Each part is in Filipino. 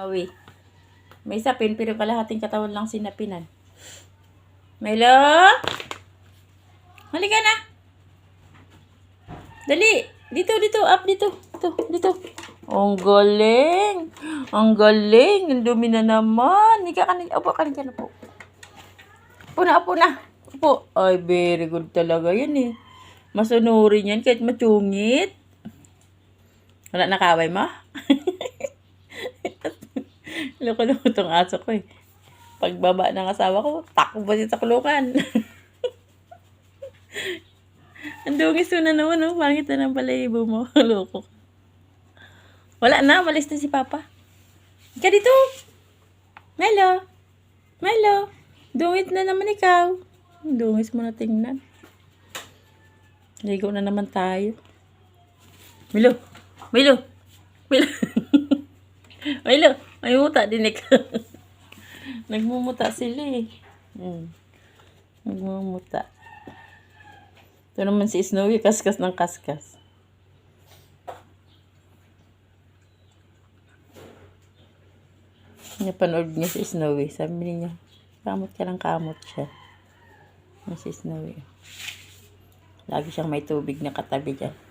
Gawi. May sapin pero kalahating katawan lang sinapinan. Milo? Halika na. Dali. Dito, dito. Up, dito. Dito, dito. Ang galing. Ang galing. Ang dumi na naman. Ika ka na. Opo, kanin ka na po. Upo na, upo na. Upo. Ay, very good talaga yan eh. Masunurin yan kahit matsungit. Wala nakaway mo? Loko-loko tong aso ko eh. Pagbaba ng asawa ko, takbo siya sa kulukan. Ang dungis mo na naman, oh. Pangit na ng balayibo mo. Loko. ka. Wala na, malis na si Papa. Ika dito. Melo. Melo. Dungit na naman ikaw. Dungis mo na tingnan. Ligo na naman tayo. Milo. Milo. Milo. Milo. May muta din ikaw. Nagmumuta sila eh. Hmm. Nagmumuta. Ito naman si Snowy, kaskas ng kaskas. Napanood niya si Snowy. Sabi niya, kamot ka lang kamot siya. Si Snowy. Lagi siyang may tubig na katabi dyan.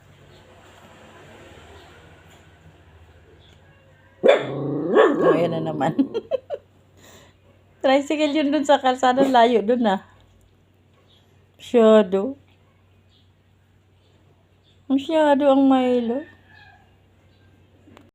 Oh, yan na naman. Tricycle yun dun sa kalsada. Layo dun ah. Masyado. Masyado ang Milo.